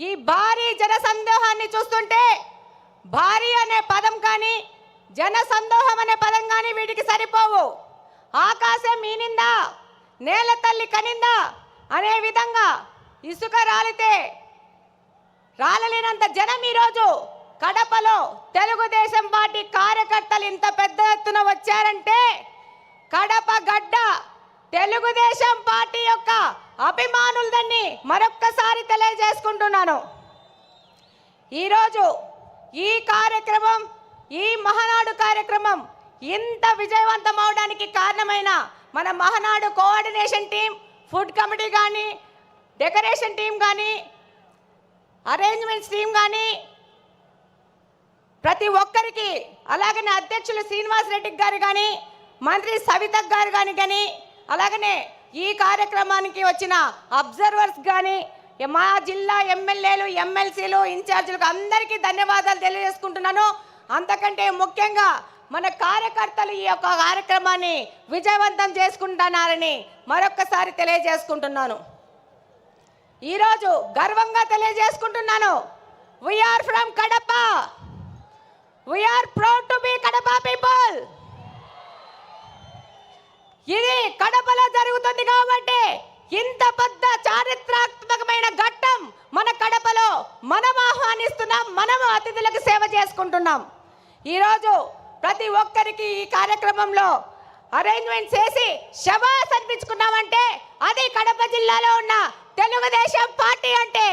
ఈ భారీ జన సందోహాన్ని చూస్తుంటే భారీ అనే పదం కానీ జన సందోహం అనే పదం కానీ వీటికి సరిపోవు. ఆకాశం ఈనిందా నేల తల్లి కనిందా అనే విధంగా ఇసుక రాలితే రాలలేనంత జనం ఈరోజు కడపలో తెలుగుదేశం పార్టీ కార్యకర్తలు ఇంత పెద్ద ఎత్తున వచ్చారంటే కడప గడ్డ తెలుగుదేశం పార్టీ యొక్క అభిమానులదని మరొక్కసారి తెలియజేసుకుంటున్నాను ఈరోజు ఈ కార్యక్రమం ఈ మహానాడు కార్యక్రమం ఇంత విజయవంతం అవడానికి కారణమైన మన Mahanadu coordination team food committee కానీ డెకరేషన్ టీం కానీ అరేంజ్మెంట్స్ టీం కానీ ప్రతి ఒక్కరికి అలాగనే అధ్యక్షులు శ్రీనివాస్ రెడ్డి గారు కానీ మంత్రి సవిత గారు కానీ కానీ అలాగనే ఈ కార్యక్రమానికి వచ్చిన అబ్జర్వర్స్ కానీ మా జిల్లా ఎమ్మెల్యేలు ఎమ్మెల్సీలు ఇన్ఛార్జీలకు అందరికీ ధన్యవాదాలు తెలియజేసుకుంటున్నాను. అంతకంటే ముఖ్యంగా మన కార్యకర్తలు ఈ యొక్క కార్యక్రమాన్ని విజయవంతం చేసుకుంటున్నారని మరొక్కసారి తెలియజేసుకుంటున్నాను. ఈరోజు గర్వంగా తెలియజేసుకుంటున్నాను. We are from Kadapa we are proud to be Kadapa people ఇది కడపలో జరుగుతుంది కాబట్టి ఇంత పెద్ద చారిత్రక మనం ఆహ్వానిస్తున్నాం మనం అతిథులకు సేవ చేసుకుంటున్నాం. ఈరోజు ప్రతి ఒక్కరికి ఈ కార్యక్రమంలో అరేంజ్మెంట్ చేసి శవాస్ అనిపించుకున్నామంటే అది కడప జిల్లాలో ఉన్న తెలుగుదేశం పార్టీ అంటే.